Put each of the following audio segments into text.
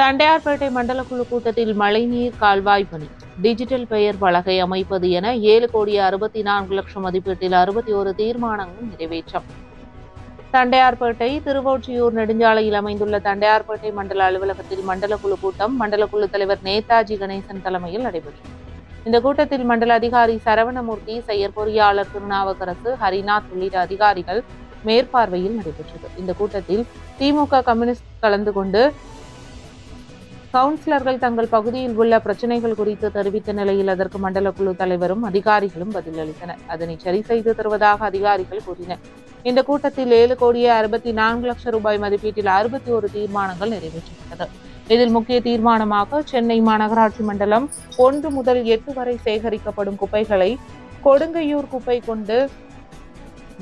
தண்டையார்பேட்டை மண்டல குழு கூட்டத்தில் மழைநீர் கால்வாய் பணி. டிஜிட்டல் பெயர் பலகை அமைப்பது என ஏழு கோடி அறுபத்தி நான்கு லட்சம் மதிப்பீட்டில் அறுபத்தி ஒரு தீர்மானங்கள் நிறைவேற்றம் தண்டையார்பேட்டை திருவொற்றியூர் நெடுஞ்சாலையில் அமைந்துள்ள தண்டையார்பேட்டை மண்டல அலுவலகத்தில் மண்டல குழு கூட்டம் மண்டல குழு தலைவர் நேதாஜி கணேசன் தலைமையில் நடைபெற்றது இந்த கூட்டத்தில் மண்டல அதிகாரி சரவணமூர்த்தி செயற் பொறியாளர் திருநாவுக்கரசு ஹரிநாத் உள்ளிட்ட அதிகாரிகள் மேற்பார்வையில் நடைபெற்றது. இந்த கூட்டத்தில் திமுக கம்யூனிஸ்ட் கலந்து கொண்டு கவுன்சிலர்கள் தங்கள் பகுதியில் உள்ள பிரச்சனைகள் குறித்து தெரிவித்த நிலையில் அதற்கு மண்டல குழு தலைவரும் அதிகாரிகளும் பதிலளித்தனர் அதனை சரி செய்து தருவதாக அதிகாரிகள் கூறினர். இந்த கூட்டத்தில் ஏழு கோடியே அறுபத்தி நான்கு லட்சம் ரூபாய் மதிப்பீட்டில் அறுபத்தி ஒரு தீர்மானங்கள் நிறைவேற்றப்பட்டது. இதில் முக்கிய தீர்மானமாக சென்னை மாநகராட்சி மண்டலம் ஒன்று முதல் எட்டு வரை சேகரிக்கப்படும் குப்பைகளை கொடுங்கையூர் குப்பை கொண்டு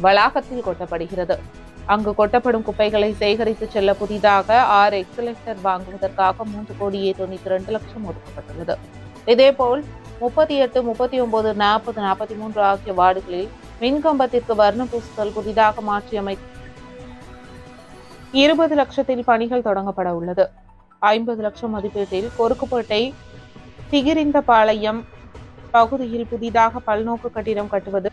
வளாகத்தில் கொட்டப்படுகிறது. அங்கு கொட்டப்படும் குப்பைகளை சேகரித்து செல்ல புதிதாக ஆறு எக்ஸலேட்டர் வாங்குவதற்காக மூன்று கோடியே தொண்ணூத்தி ரெண்டு லட்சம் ஒதுக்கப்பட்டுள்ளது. இதேபோல் முப்பத்தி எட்டு முப்பத்தி ஒன்பது நாற்பது நாற்பத்தி மூன்று ஆகிய வார்டுகளில் மின்கம்பத்திற்கு வர்ண பூசுதல் புதிதாக மாற்றியமை இருபது லட்சத்தில் பணிகள் தொடங்கப்பட உள்ளது. ஐம்பது லட்சம் மதிப்பீட்டில் கொருக்குப்பேட்டை திகிரிந்தபாளையம் பகுதியில் புதிதாக பல்நோக்கு கட்டிடம் கட்டுவது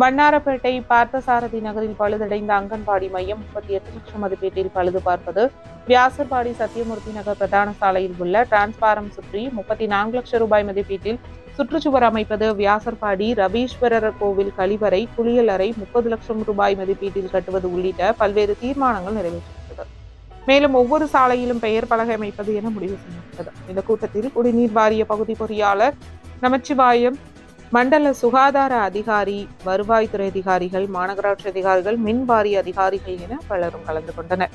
வண்ணாரப்பேட்டை பார்த்தசாரதி நகரில் பழுதடைந்த அங்கன்வாடி மையம் முப்பத்தி எட்டு லட்சம் மதிப்பீட்டில் பழுது பார்ப்பது. வியாசர்பாடி சத்தியமூர்த்தி நகர் பிரதான சாலையில் உள்ள டிரான்ஸ்பாரம் சுற்றி முப்பத்தி நான்கு லட்சம் ரூபாய் மதிப்பீட்டில் சுற்றுச்சுவர் அமைப்பது. வியாசர்பாடி ரவீஸ்வரர் கோவில் கழிவறை குளியலறை முப்பது லட்சம் ரூபாய் மதிப்பீட்டில் கட்டுவது உள்ளிட்ட பல்வேறு தீர்மானங்கள் நிறைவேற்றப்பட்டது. மேலும் ஒவ்வொரு சாலையிலும் பெயர் பலகை அமைப்பது என முடிவு செய்யப்பட்டது. இந்த கூட்டத்தில் குடிநீர் வாரிய பகுதி பொறியாளர் நமச்சிவாயம் மண்டல சுகாதார அதிகாரி வருவாய்த்துறை அதிகாரிகள் மாநகராட்சி அதிகாரிகள் மின் வாரிய அதிகாரிகள் என பலரும் கலந்து கொண்டனர்.